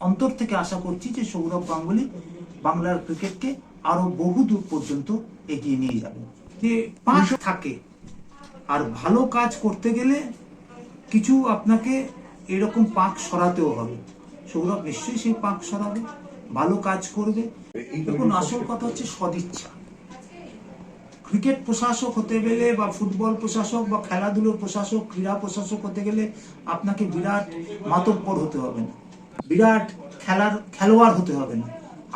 অন্তর থেকে আশা করছি যে সৌরভ গাঙ্গুলি বাংলার ক্রিকেটকে আরও বহু দূর পর্যন্ত এগিয়ে নিয়ে যাবে। যে পাঁচ থাকে, আর ভালো কাজ করতে গেলে কিছু আপনাকে এরকম পাক সরাতেও হবে। সৌরভ নিশ্চয়ই সেই পাক সরাবে, ভালো কাজ করবে। দেখুন, আসল কথা হচ্ছে সদিচ্ছা। ক্রিকেট প্রশাসক হতে গেলে বা ফুটবল প্রশাসক বা খেলাধুলোর প্রশাসক, ক্রীড়া প্রশাসক হতে গেলে আপনাকে বিরাট মাতব্বর হতে হবে না। বিরাট খেলার খেলোয়াড় হতে হবে না।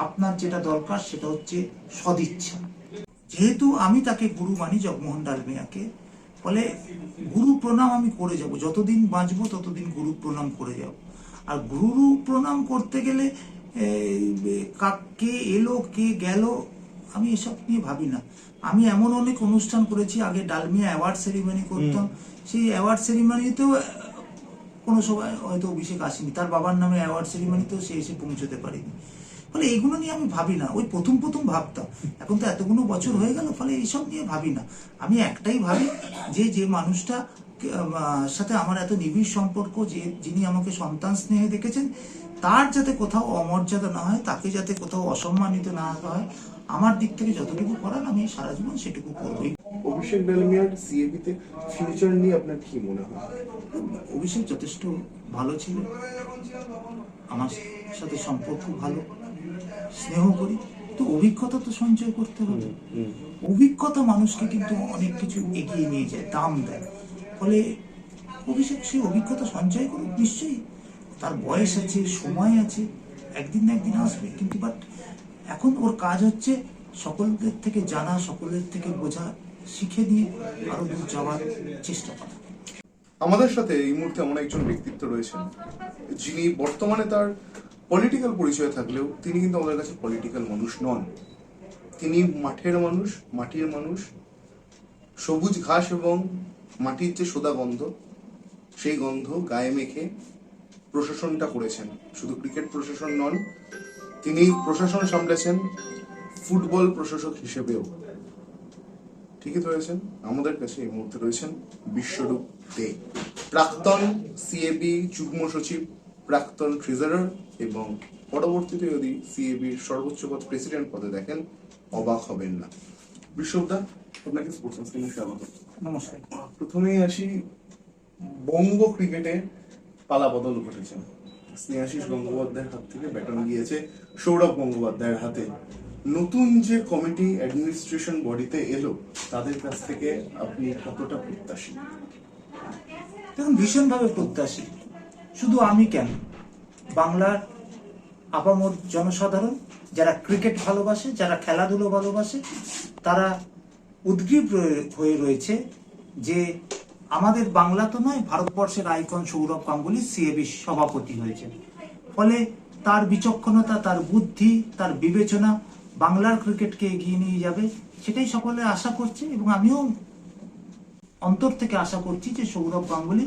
আপনার যেটা দরকার সেটা হচ্ছে সদিচ্ছা। যেহেতু আমি তাকে গুরু মানি জগমোহন ডালমিয়াকে ফলে গুরু প্রণাম আমি করে যাব। যতদিন বাঁচবো ততদিন গুরু প্রণাম করে যাব। আর গুরু প্রণাম করতে গেলে কে এলো কে গেল আমি এসব নিয়ে ভাবি না। আমি এমন অনেক অনুষ্ঠান করেছি আগে ডালমিয়া অ্যাওয়ার্ড সেরিমনি করতাম। সেই অ্যাওয়ার্ড সেরিমনিতেও কোনো সময় হয়তো অভিষেক আসেনি। তার বাবার নামে অ্যাওয়ার্ড সেরিমনিতেও সে এসে পৌঁছতে পারেনি। ফলে এইগুলো নিয়ে আমি ভাবি না। ওই প্রথম প্রথম ভাবতাম। এখন তো এতগুলো বছর হয়ে গেল, ফলে এইসব নিয়ে ভাবি না। আমি একটাই ভাবি যে যে মানুষটা সাথে আমার এত নিবিড় সম্পর্ক, যে যিনি আমাকে সন্তান স্নেহে দেখেছেন, তার যাতে কোথাও অমর্যাদা না হয়, তাকে যাতে কোথাও অসম্মানিত না হয়, আমার দিক থেকে যতটুকু করার আমি সারা জীবন সেটুকু করবই। অভিষেক ডালমিয়ার সিএবি তে ফিউচার নিয়ে আপনার কি মনে হয়? অভিষেক যথেষ্ট ভালো ছিল। আমার সাথে সম্পর্ক ভালো স্নেহ করি। তো অভিজ্ঞতা তো সঞ্চয় করতে হবে। অভিজ্ঞতা মানুষকে কিন্তু অনেক কিছু এগিয়ে নিয়ে যায় দাম দেয়। ফলে অভিষেক সেই অভিজ্ঞতা সঞ্চয় করুক নিশ্চয়ই। তার বয়স আছে সময় আছে একদিন না একদিন আসবে। কিন্তু বাট এখন ওর কাজ হচ্ছে সকলদের থেকে জানা সকলের থেকে বোঝা শিখে নিয়ে আরও দূর যাওয়ার চেষ্টা করা। আমাদের সাথে এই মুহূর্তে এমন একজন ব্যক্তিত্ব রয়েছেন, যিনি বর্তমানে তার পলিটিক্যাল পরিচয় থাকলেও তিনি কিন্তু আমাদের কাছে পলিটিক্যাল মানুষ নন। তিনি মাঠের মানুষ, মাটির মানুষ, সবুজ ঘাস এবং মাটির যে সোদা গন্ধ, সেই গন্ধ গায়ে মেখে প্রশাসনটা করেছেন। শুধু ক্রিকেট প্রশাসন নন, তিনি প্রশাসন সামলেছেন ফুটবল প্রশাসক হিসেবেও। ঠিকই তো রয়েছেন। আমাদের কাছে এই মুহূর্তে রয়েছেন বিশ্বরূপ দে। প্রাক্তন সিএবি যুগ্ম সচিব প্রাক্তন ট্রেজারার এবং পরবর্তীতে যদি সিএবির সর্বোচ্চ পদ প্রেসিডেন্ট পদে দেখেন অবাক হবেন না। বিশ্বরূপদা আপনাকে স্পোর্টস স্ক্রিনে স্বাগত। নমস্কার। প্রথমেই আসি বঙ্গ ক্রিকেটে পালা বদল ঘটেছে। স্নেহাশিস গঙ্গোপাধ্যায়ের হাত থেকে ব্যাটন গিয়েছে সৌরভ গঙ্গোপাধ্যায়ের হাতে। নতুন যে কমিটি অ্যাডমিনিস্ট্রেশন বডিতে এলো, তাদের কাছ থেকে আপনি কতটা প্রত্যাশী? দেখুন, ভীষণভাবে প্রত্যাশী। শুধু আমি কেন? বাংলার আপামর জনসাধারণ, যারা ক্রিকেট ভালোবাসে, যারা খেলাধুলো ভালোবাসে, তারা উদ্গ্রীব হয়ে রয়েছে যে আমাদের বাংলা তো নয়, ভারতবর্ষের আইকন সৌরভ গাঙ্গুলি, সিএবি সভাপতি হয়েছে ফলে তার বিচক্ষণতা, তার বুদ্ধি, তার বিবেচনা বাংলার ক্রিকেটকে এগিয়ে নিয়ে যাবে সেটাই সকলে আশা করছে এবং আমিও অন্তর থেকে আশা করছি যে সৌরভ গাঙ্গুলি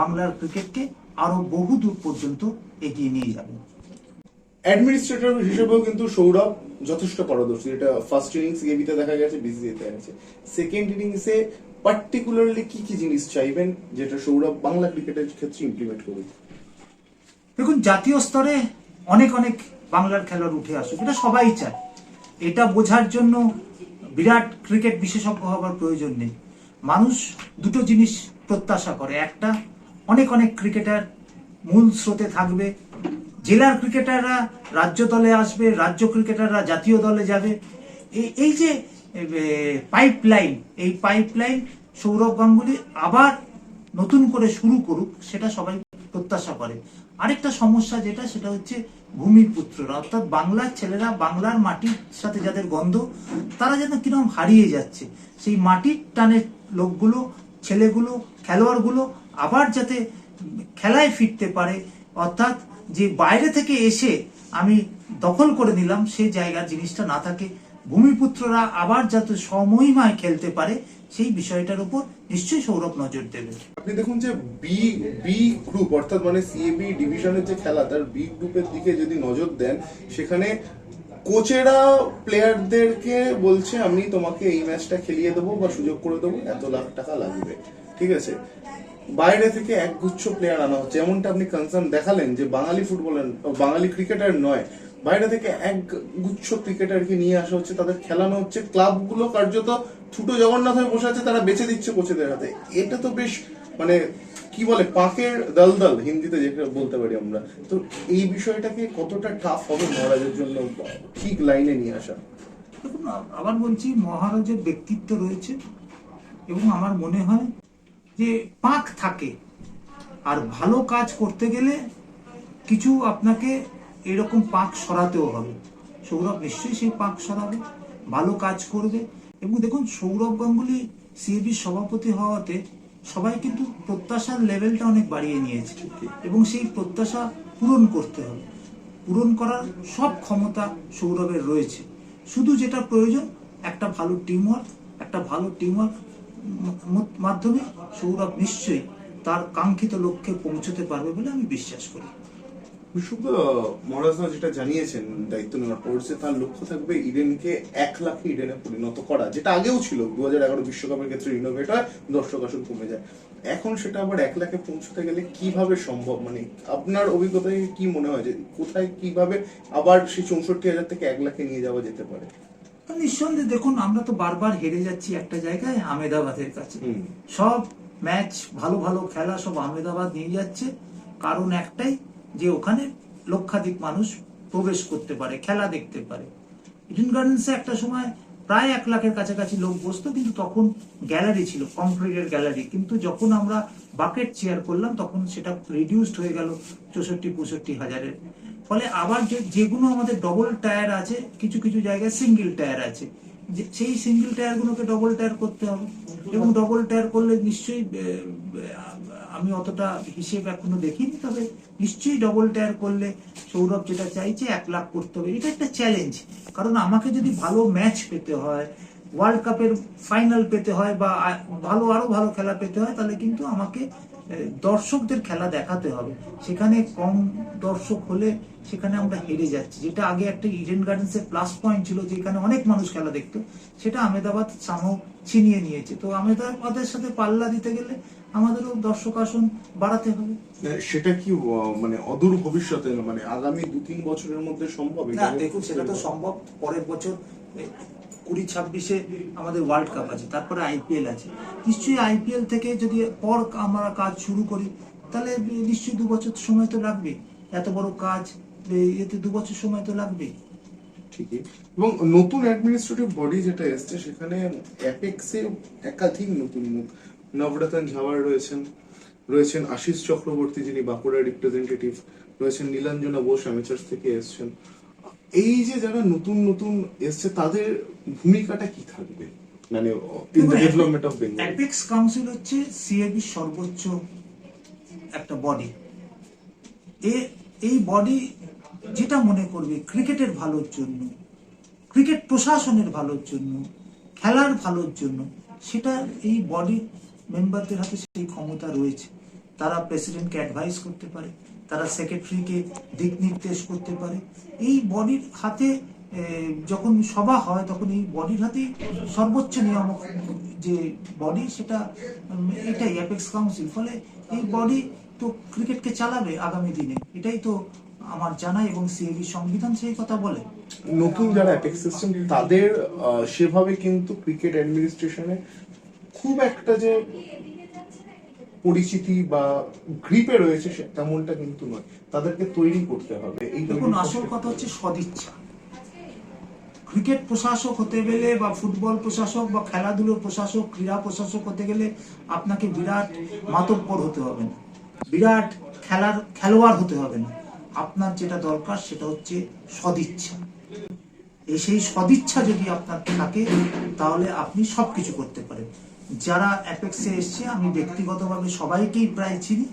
বাংলার ক্রিকেটকে আরও বহু দূর পর্যন্ত এগিয়ে নিয়ে যাবে। অ্যাডমিনিস্ট্রেটর হিসেবেও কিন্তু সৌরভ যথেষ্ট পারদর্শী। এটা ফার্স্ট ইনিংস সিএবিতে দেখা গেছে বিসিসিতে গেছে সেকেন্ড ইনিংসে পার্টিকুলারলি কি কি জিনিস চাইবেন যেটা সৌরভ বাংলা ক্রিকেটের ক্ষেত্রে ইমপ্লিমেন্ট করবে? দেখুন জাতীয় স্তরে অনেক অনেক বাংলার খেলোয়াড় উঠে আসুক এটা সবাই চায়। এটা বোঝার জন্য বিরাট ক্রিকেট বিশেষজ্ঞ হবার প্রয়োজন নেই। মানুষ দুটো জিনিস প্রত্যাশা করে। একটা, অনেক অনেক ক্রিকেটার মূল স্রোতে থাকবে। জেলার ক্রিকেটাররা রাজ্য দলে আসবে, রাজ্য ক্রিকেটাররা জাতীয় দলে যাবে। এই যে পাইপ লাইন এই পাইপ লাইন সৌরভ গাঙ্গুলি আবার নতুন করে শুরু করুক, সেটা সবাই প্রত্যাশা করে। আরেকটা সমস্যা যেটা, সেটা হচ্ছে ভূমিপুত্ররা, অর্থাৎ বাংলার ছেলেরা বাংলার মাটির সাথে যাদের গন্ধ, তারা যেন কীরকম হারিয়ে যাচ্ছে। সেই মাটির টানের লোকগুলো, ছেলেগুলো, খেলোয়াড়গুলো আবার যাতে খেলায় ফিরতে পারে, অর্থাৎ যে বাইরে থেকে এসে আমি দখল করে নিলাম সেই জায়গার জিনিসটা না থাকে। ভূমিপুত্ররা আবার যাতে সমহিমায় খেলতে পারে সেই বিষয়টার উপর নিশ্চয়ই সৌরভ নজর দেবে। আপনি দেখুন যে বি বি গ্রুপ অর্থাৎ মানে সিএবি ডিভিশনের যে খেলা, তার বি গ্রুপের দিকে যদি নজর দেন, সেখানে কোচেরা প্লেয়ারদেরকে বলছে, আমি তোমাকে এই ম্যাচটা খেলিয়ে দেবো বা সুযোগ করে দেবো, এত লাখ টাকা লাগবে। ঠিক আছে? বাইরে থেকে একগুচ্ছ প্লেয়ার আনা হচ্ছে। এমনটা আপনি কনসার্ন দেখালেন যে বাঙালি ফুটবলার বাঙালি ক্রিকেটার নয় বাইরে থেকে এক গুচ্ছ ক্রিকেটারকে নিয়ে আসা হচ্ছে, তাদের খেলানো হচ্ছে। ক্লাবগুলো কার্যত ছুটো জগন্নাথ হয়ে বসে আছে, তারা বেঁচে দিচ্ছে কোচেদের হাতে। এটা তো বেশ মানে কি বলে, পাকের দলদল, হিন্দিতে যেটা বলতে পারি আমরা। তো এই বিষয়টাকে কতটা টাফ হবে মহারাজের জন্য, ঠিক লাইনে নিয়ে আসা? দেখুন আবার বলছি, মহারাজের ব্যক্তিত্ব রয়েছে, এবং আমার মনে হয় যে পাক থাকে। আর ভালো কাজ করতে গেলে কিছু আপনাকে এরকম পাক সরাতেও হবে। সৌরভ নিশ্চয়ই সেই পাক সরাবে, ভালো কাজ করবে। এবং দেখুন, সৌরভ গাঙ্গুলি সিএবি সভাপতি হওয়াতে সবাই কিন্তু প্রত্যাশার লেভেলটা অনেক বাড়িয়ে নিয়েছে। এবং সেই প্রত্যাশা পূরণ করতে হবে। পূরণ করার সব ক্ষমতা সৌরভের রয়েছে। শুধু যেটা প্রয়োজন, একটা ভালো টিমওয়ার্ক একটা ভালো টিমওয়ার্ক মাধ্যমে সৌরভ নিশ্চয়ই তার কাঙ্ক্ষিত লক্ষ্যে পৌঁছতে পারবে বলে আমি বিশ্বাস করি। শুধু মহারাজরা যেটা জানিয়েছেন দায়িত্ব নেওয়ার পর যে তার লক্ষ্য থাকবে ইডেনকে এক লাখে ইডেনে পরিণত করা যেটা আগেও ছিল। দু হাজার এগারো বিশ্বকাপের ক্ষেত্রে ইনোভেট হয় দর্শক আসন কমে যায়। এখন সেটা আবার এক লাখে পৌঁছতে গেলে কীভাবে সম্ভব? মানে আপনার অভিজ্ঞতায় কি মনে হয় যে কোথায় কীভাবে আবার সেই চৌষট্টি হাজার থেকে এক লাখে নিয়ে যাওয়া যেতে পারে? নিঃসন্দেহে দেখুন আমরা তো বারবার হেরে যাচ্ছি একটা জায়গায় আমেদাবাদের কাছে। সব ম্যাচ ভালো ভালো খেলা সব আমেদাবাদ নিয়ে যাচ্ছে। কারণ একটাই ওখানে লক্ষাধিক মানুষ প্রবেশ করতে পারে, খেলা দেখতে পারে। ইডেন গার্ডেন্সে একটা সময় প্রায় এক লাখের কাছাকাছি লোক বসতো, কিন্তু তখন গ্যালারি ছিল, কংক্রিটের গ্যালারি। কিন্তু যখন আমরা বাকেট চেয়ার করলাম, তখন সেটা রিডিউসড হয়ে গেল চৌষট্টি, পঁয়ষট্টি হাজারের। ফলে আবার যে, যেগুলো আমাদের ডবল টায়ার আছে, কিছু কিছু জায়গায় সিঙ্গেল টায়ার আছে। যে, সেই সিঙ্গেল টায়ার গুলোকে ডবল টায়ার করতে হবে। এবং ডবল টায়ার করলে নিশ্চয়ই আমি অতটা হিসেব এখনও দেখিনি, তবে নিশ্চয়ই ডবল টায়ার করলে সৌরভ যেটা চাইছে এক লাখ করতে হবে। এটা একটা চ্যালেঞ্জ কারণ আমাকে যদি ভালো ম্যাচ পেতে হয় ওয়ার্ল্ড কাপের ফাইনাল পেতে হয় বা ভালো, আরও ভালো খেলা পেতে হয়, তাহলে কিন্তু আমাকে দর্শকদের খেলা দেখাতে হবে। সেখানে কম দর্শক হলে সেখানে আমরা হেরে যাচ্ছি। যেটা আগে একটা ইডেন গার্ডেন্সের প্লাস পয়েন্ট ছিল যেখানে অনেক মানুষ খেলা দেখতো সেটা আমেদাবাদ সামহ ছিনিয়ে নিয়েছে। তো আমেদাবাদের সাথে পাল্লা দিতে গেলে আমাদেরও দর্শক আসন বাড়াতে হবে। সেটা কি মানে অদূর ভবিষ্যতে মানে আগামী দু তিন বছরের মধ্যে সম্ভব? না দেখুন সেটা তো সম্ভব। পরের বছর কুড়ি ছাব্বিশে আমাদের ওয়ার্ল্ড কাপ আছে, তারপরে আইপিএল আছে। নিশ্চয়ই আইপিএল থেকে যদি পর আমরা কাজ শুরু করি, তাহলে নিশ্চয়ই দু বছর সময় তো লাগবে। এত বড় কাজ এতে দু বছর সময় তো লাগবে। ঠিকই। এবং নতুন অ্যাডমিনিস্ট্রেটিভ বডি যেটা এসছে, সেখানে অ্যাপেক্সে একাধিক নতুন মুখ। নবরতন ঝাওয়ার রয়েছেন রয়েছেন আশিস চক্রবর্তী যিনি বাঁকুড়া রিপ্রেজেন্টেটিভ রয়েছেন নীলাঞ্জনা বোস অ্যামেচার্স থেকে এসছেন। এই যে যারা নতুন নতুন এসছে তাদের ভূমিকাটা কি থাকবে? মানে in the development of Bengal apex council হচ্ছে সিএবি সর্বোচ্চ একটা বডি এ এই বডি যেটা মনে করবে ক্রিকেটের ভালোর জন্য ক্রিকেট প্রশাসনের ভালোর জন্য খেলার ভালোর জন্য সেটা এই বডির মেম্বারদের হাতে সেই ক্ষমতা রয়েছে। তারা প্রেসিডেন্টকে অ্যাডভাইস করতে পারে। তারা সেক্রেটারিকে দিক নির্দেশ করতে পারে। এই বডির হাতে যখন সভা হয়, তখন এই বডির হাতেই সর্বোচ্চ নিয়ামক যে বডি সেটা এটাই অ্যাপেক্স কাউন্সিল ফলে এই বডি তো ক্রিকেটকে চালাবে আগামী দিনে। এটাই তো আমার জানা এবং সিএবি সংবিধান সেই কথা বলে। নতুন যারা অ্যাপেক্স সিস্টেম তাদের সেভাবে কিন্তু ক্রিকেট অ্যাডমিনিস্ট্রেশনে খুব একটা যে পরিচিতি বা গ্রিপে রয়েছে তেমনটা কিন্তু নয়। তাদেরকে তৈরি করতে হবে। এই দেখুন আসল কথা হচ্ছে সদিচ্ছা। ক্রিকেট প্রশাসক হতে গেলে বা ফুটবল প্রশাসক বা খেলাধুলোর প্রশাসক ক্রীড়া প্রশাসক হতে গেলে আপনাকে বিরাট মাতব্বর হতে হবে না। বিরাট খেলার খেলোয়াড় হতে হবে না। আপনার যেটা দরকার সেটা হচ্ছে সদিচ্ছা। এই সেই সদিচ্ছা যদি আপনার থাকে তাহলে আপনি সবকিছু করতে পারেন। যারা অ্যাপেক্সে এসছে, আমি ব্যক্তিগতভাবে সবাইকেই প্রায় চিনি।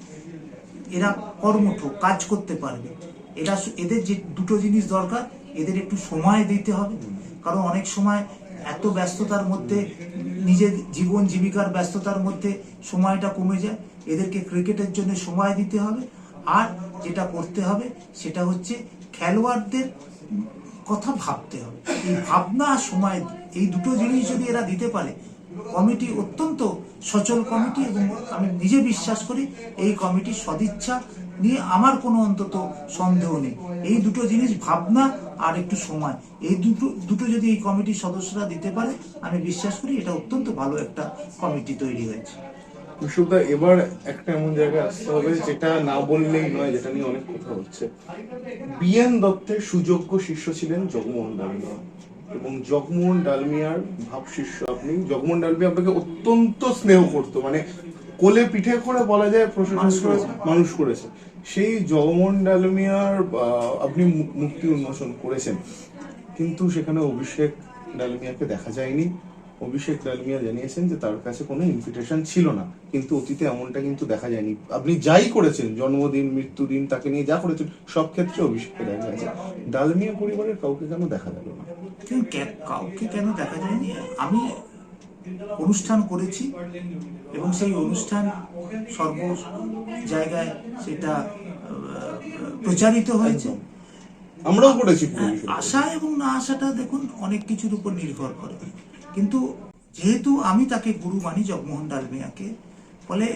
এরা কর্মঠ, কাজ করতে পারবে। এরা এদের যে দুটো জিনিস দরকার, এদের একটু সময় দিতে হবে। কারণ অনেক সময় এত ব্যস্ততার মধ্যে, নিজের জীবন জীবিকার ব্যস্ততার মধ্যে সময়টা কমে যায়। এদেরকে ক্রিকেটের জন্য সময় দিতে হবে। আর যেটা করতে হবে, সেটা হচ্ছে খেলোয়াড়দের কথা ভাবতে হবে। এই ভাবনা, সময়, এই দুটো জিনিস যদি এরা দিতে পারে কমিটি অত্যন্ত সচল কমিটি এবং আমি নিজে বিশ্বাস করি এই কমিটির সদিচ্ছা নিয়ে আমার কোনো অন্তত সন্দেহ নেই। এই দুটো জিনিস ভাবনা আর একটু সময়। এই দুটো দুটো যদি এই কমিটির সদস্যরা দিতে পারে, আমি বিশ্বাস করি এটা অত্যন্ত ভালো একটা কমিটি তৈরি হয়েছে। বিশ্বদা এবার একটা এমন জায়গায় আসতে হবে যেটা না বললেই নয়, যেটা নিয়ে অনেক কথা হচ্ছে। বিএন দত্তের সুযোগ্য শিষ্য ছিলেন জগমোহন ডালমিয়া এবং জগমোহন ডালমিয়ার ভাব শিষ্য আপনি জগমোহন ডালমিয়া আপনাকে অত্যন্ত স্নেহ করতো মানে কোলে পিঠে করে বলা যায় প্রশাসন মানুষ করে করেছে। মানুষ করেছে। সেই জগমোহন ডালমিয়ার আহ, আপনি মুক্তি উন্মোচন করেছেন। কিন্তু সেখানে অভিষেক ডালমিয়াকে দেখা যায়নি। অভিষেক ডালমিয়া জানিয়েছেন যে তার কাছে কোনো ইনভিটেশন ছিল না। কিন্তু অতীতে এমনটা কিন্তু দেখা যায়নি। আপনি যাই করেছেন জন্মদিন মৃত্যুদিন তাকে নিয়ে যা করেছেন সব ক্ষেত্রে অভিষেককে দেখা গেছে ডালমিয়া পরিবারের কাউকে কেন দেখা গেল না? কাউকে কেন দেখা যায়নি? আমি অনুষ্ঠান করেছি এবং সেই অনুষ্ঠান সর্ব জায়গায় সেটা প্রচারিত হয়েছে। আমরাও করেছি পুরো আশা এবং না আশাটা দেখুন অনেক কিছুর উপর নির্ভর করে। কিন্তু যেহেতু আমি তাকে গুরু মানি জগমোহন ডালমিয়াকে ফলে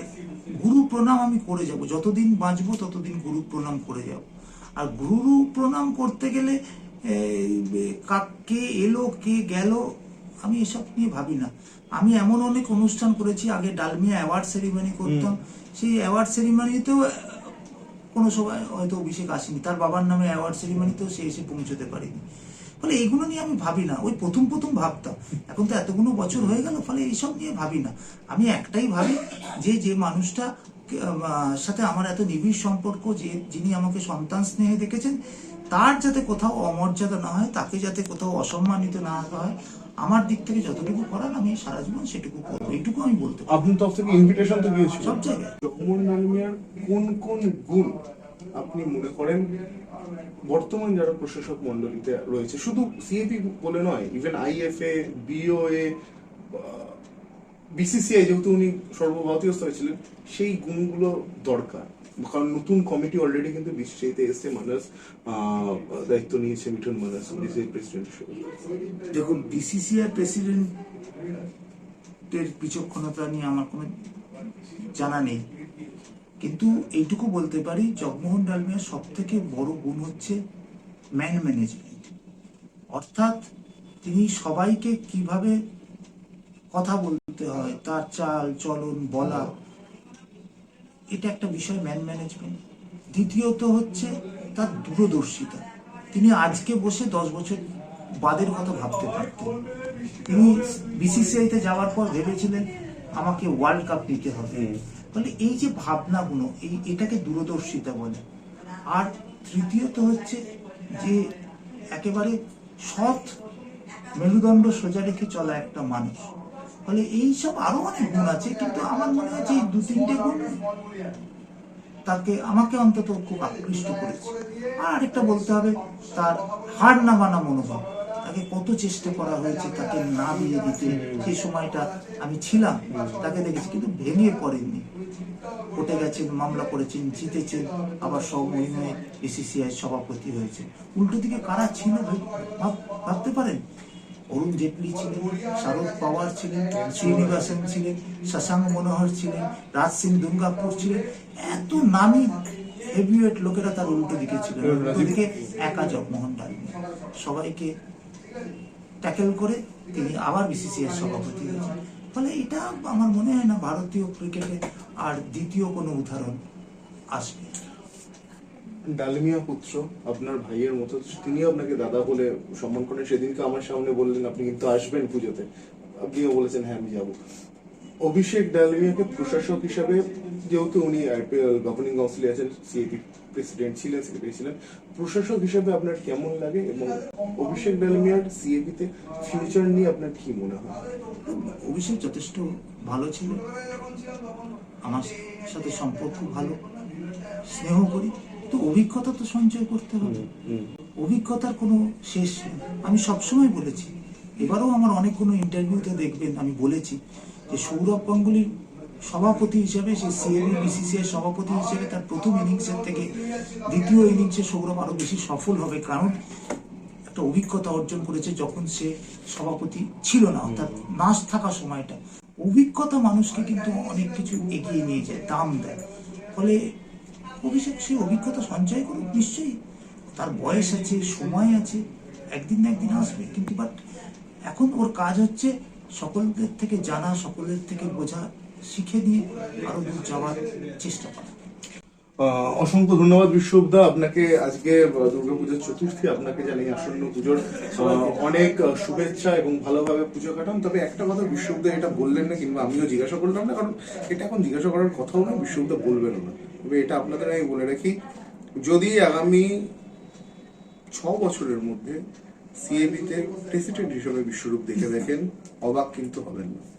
গুরু প্রণাম আমি করে যাব। যতদিন বাঁচবো ততদিন গুরু প্রণাম করে যাব। আর গুরু প্রণাম করতে গেলে এই, কে এলো কে গেল আমি এসব নিয়ে ভাবি না। আমি এমন অনেক অনুষ্ঠান করেছি আগে ডালমিয়া অ্যাওয়ার্ড সেরিমনি করতাম। সেই অ্যাওয়ার্ড সেরিমনিতেও কোনো সময় হয়তো অভিষেক আসেনি। তার বাবার নামে অ্যাওয়ার্ড সেরিমনিতেও সে এসে পৌঁছতে পারেনি। ফলে এইগুলো নিয়ে আমি ভাবি না। ওই প্রথম প্রথম ভাবতাম। এখন তো এতগুলো বছর হয়ে গেল ফলে এইসব নিয়ে ভাবি না। আমি একটাই ভাবি যে যে মানুষটা সাথে আমার এত নিবিড় সম্পর্ক যে যিনি আমাকে সন্তান স্নেহে দেখেছেন তার যাতে কোথাও অমর্যাদা না হয় তাকে যাতে কোথাও অসম্মানিত না হয় আমার দিক থেকে যতটুকু করার আমি সারা জীবন সেটুকু করব। এইটুকু আমি বলতে আপনার তরফ থেকে ইনভিটেশন তো গিয়েছিল। সব জায়গায়। কোন কোন গুণ আপনি মনে করেন, বর্তমান যারা প্রশাসক মন্ডলীতে রয়েছে, শুধু সিএপি বলে নয় ইভেন আইএফএ বিওএ বিসিসিআই যেহেতু উনি সর্বভারতীয় স্তরে ছিলেন, সেই গুণগুলো দরকার। কারণ নতুন কমিটি অলরেডি কিন্তু বিসিসিআইতে এসছে মানাস দায়িত্ব নিয়েছে মিঠুন মানাস বিসিসিআই প্রেসিডেন্ট দেখুন বিসিসিআই প্রেসিডেন্টের বিচক্ষণতা নিয়ে আমার কোনো জানা নেই। কিন্তু এইটুকু বলতে পারি, জগমোহন ডালমিয়ার সব থেকে বড় গুণ হচ্ছে ম্যান ম্যানেজমেন্ট। অর্থাৎ তিনি সবাইকে কীভাবে কথা বলতে হয়, তার চাল, চলন, বলা, এটা একটা বিষয় ম্যান ম্যানেজমেন্ট। দ্বিতীয়ত হচ্ছে তার দূরদর্শিতা। তিনি আজকে বসে দশ বছর বাদের কথা ভাবতে পারতেন। তিনি বিসিসিআইতে যাওয়ার পর ভেবেছিলেন, আমাকে ওয়ার্ল্ড কাপ নিতে হবে। ফলে এই যে ভাবনাগুলো, এই এটাকে দূরদর্শিতা বলে। আর তৃতীয়ত হচ্ছে যে একেবারে সৎ মেরুদণ্ড সোজা রেখে চলা একটা মানুষ। ফলে এইসব আরও অনেক গুণ আছে, কিন্তু আমার মনে হয় যে দু তিনটে গুণ তাকে, আমাকে অন্তত খুব আকৃষ্ট করেছে। আর আরেকটা বলতে হবে, তার হার না মানা মনোভাব। তাকে কত চেষ্টা করা হয়েছে তাকে না দিয়ে দিতে। সেই সময়টা আমি ছিলাম, তাকে দেখেছি, কিন্তু ভেঙে পড়েননি। কোর্টে গেছেন মামলা করেছেন, জিতেছেন, আবার সবমহিমায় বিসিসিআই সভাপতি হয়েছে উল্টো দিকে কারা ছিল ভাবতে পারেন? অরুণ জেটলি ছিলেন, শারদ পাওয়ার ছিলেন, শ্রীনিবাসন ছিলেন, শশাঙ্ক মনোহর ছিলেন, রাজ সিং দুর্গাপুর ছিলেন। এত নামি হেভিওয়েট লোকেরা তার উল্টো দিকে ছিলেন উল্টো দিকে একা জগমোহন ডালমিয়া সবাইকে ট্যাকেল করে তিনি আবার বিসিসিআই সভাপতি হয়েছেন। ফলে এটা আমার মনে হয় না ভারতীয় ক্রিকেটে আর দ্বিতীয় কোনো উদাহরণ আসবে। ডালমিয়া পুত্র, আপনার ভাইয়ের মতো, তিনিও আপনাকে দাদা বলে সম্মান করেন। সেদিনকে আমার সামনে বললেন, আপনি কিন্তু আসবেন পুজোতে। আপনিও বলেছেন হ্যাঁ আমি যাব। অভিষেক ডালমিয়াকে প্রশাসক হিসাবে যেহেতু উনি আইপিএল গভর্নিং কাউন্সিলে আছেন সিএপি প্রেসিডেন্ট ছিলেন সেক্রেটারি ছিলেন প্রশাসক হিসাবে আপনার কেমন লাগে এবং অভিষেক ডালমিয়ার সিএপি তে ফিউচার নিয়ে আপনার কি মনে হয়? অভিষেক যথেষ্ট ভালো ছিল। আমার সাথে সম্পর্ক ভালো স্নেহ করি তো অভিজ্ঞতা তো সঞ্চয় করতে হবে। অভিজ্ঞতার কোনো শেষ নেই। আমি সবসময় বলেছি এবারেও আমার অনেক কোনো ইন্টারভিউতে দেখবেন আমি বলেছি যে সৌরভ গাঙ্গুলির সভাপতি হিসেবে, সে সিএবি বিসিসিআই সভাপতি হিসেবে তার প্রথম ইনিংসের থেকে দ্বিতীয় ইনিংসে সৌরভ আরও বেশি সফল হবে। কারণ একটা অভিজ্ঞতা অর্জন করেছে যখন সে সভাপতি ছিল না, অর্থাৎ নাচ থাকা সময়টা। অভিজ্ঞতা মানুষকে কিন্তু অনেক কিছু এগিয়ে নিয়ে যায়, দাম দেয়। ফলে অভিষেক সেই অভিজ্ঞতা সঞ্চয় করুক, নিশ্চয়ই। তার বয়স আছে, সময় আছে, একদিন না একদিন আসবে। কিন্তু বাট এখন ওর কাজ হচ্ছে সকলদের থেকে জানা, সকলের থেকে বোঝা, শিখে দিয়ে আরও দূর যাওয়ার চেষ্টা করা। অসংখ্য ধন্যবাদ বিশ্ববদা আপনাকে আজকে দুর্গাপুজোর চতুর্থী আপনাকে জানাই আসন্ন পুজোর অনেক শুভেচ্ছা এবং ভালোভাবে পুজো কাটান। তবে একটা কথা বিশ্ববদা এটা বললেন না, কিংবা আমিও জিজ্ঞাসা করলাম না, কারণ এটা এখন জিজ্ঞাসা করার কথাও না বিশ্ববদা বলবেন না। তবে এটা আপনাদের আমি বলে রাখি, যদি আগামী ছ বছরের মধ্যে সিএবিতে প্রেসিডেন্ট হিসেবে বিশ্বরূপ দেখে দেখেন অবাক কিন্তু হবেন না।